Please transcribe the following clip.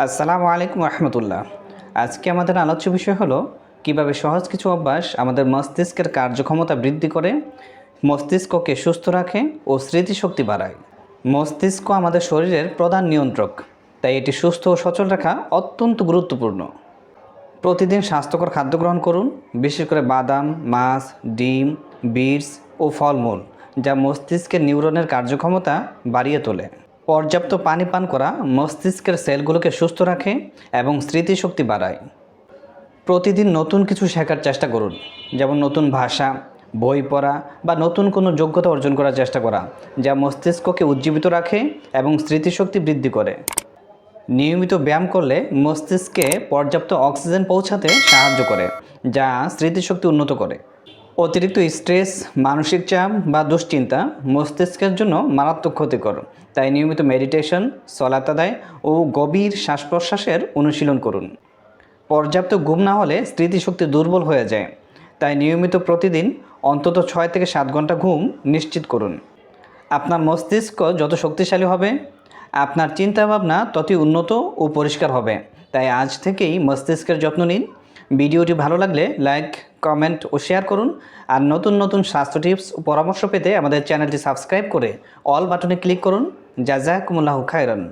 আসসালামু আলাইকুম রহমতুল্লাহ আজকে আমাদের আলোচ্য বিষয় হলো, কীভাবে সহজ কিছু অভ্যাস আমাদের মস্তিষ্কের কার্যক্ষমতা বৃদ্ধি করে, মস্তিষ্ককে সুস্থ রাখে ও স্মৃতিশক্তি বাড়ায়। মস্তিষ্ক আমাদের শরীরের প্রধান নিয়ন্ত্রক, তাই এটি সুস্থ ও সচল রাখা অত্যন্ত গুরুত্বপূর্ণ। প্রতিদিন স্বাস্থ্যকর খাদ্য গ্রহণ করুন, বিশেষ করে বাদাম, মাছ, ডিম, বিটস ও ফলমূল, যা মস্তিষ্কের নিউরনের কার্যক্ষমতা বাড়িয়ে তোলে। পর্যাপ্ত পানি পান করা, মস্তিষ্কের সেলগুলোকে সুস্থ রাখে এবং স্মৃতিশক্তি বাড়ায়। প্রতিদিন নতুন কিছু শেখার চেষ্টা করুন, যেমন নতুন ভাষা, বই পড়া বা নতুন কোনো যোগ্যতা অর্জন করার চেষ্টা করা, যা মস্তিষ্ককে উজ্জীবিত রাখে এবং স্মৃতিশক্তি বৃদ্ধি করে। নিয়মিত ব্যায়াম করলে মস্তিষ্কে পর্যাপ্ত অক্সিজেন পৌঁছাতে সাহায্য করে, যা স্মৃতিশক্তি উন্নত করে। অতিরিক্ত স্ট্রেস, মানসিক চাপ বা দুশ্চিন্তা মস্তিষ্কের জন্য মারাত্মক ক্ষতিকর। তাই নিয়মিত মেডিটেশন সলাতাদায় ও গভীর শ্বাস প্রশ্বাসের অনুশীলন করুন। পর্যাপ্ত ঘুম না হলে স্মৃতিশক্তি দুর্বল হয়ে যায়। তাই নিয়মিত প্রতিদিন অন্তত ছয় থেকে সাত ঘণ্টা ঘুম নিশ্চিত করুন। আপনার মস্তিষ্ক যত শক্তিশালী হবে, আপনার চিন্তাভাবনা ততই উন্নত ও পরিষ্কার হবে। তাই আজ থেকেই মস্তিষ্কের যত্ন নিন। ভিডিওটি ভালো লাগলে লাইক কমেন্ট ও শেয়ার করুন। আর নতুন নতুন স্বাস্থ্য টিপস ও পরামর্শ পেতে আমাদের চ্যানেলটি সাবস্ক্রাইব করে অল বাটনে ক্লিক করুন। জাজাকুমুল্লাহ খায়রান।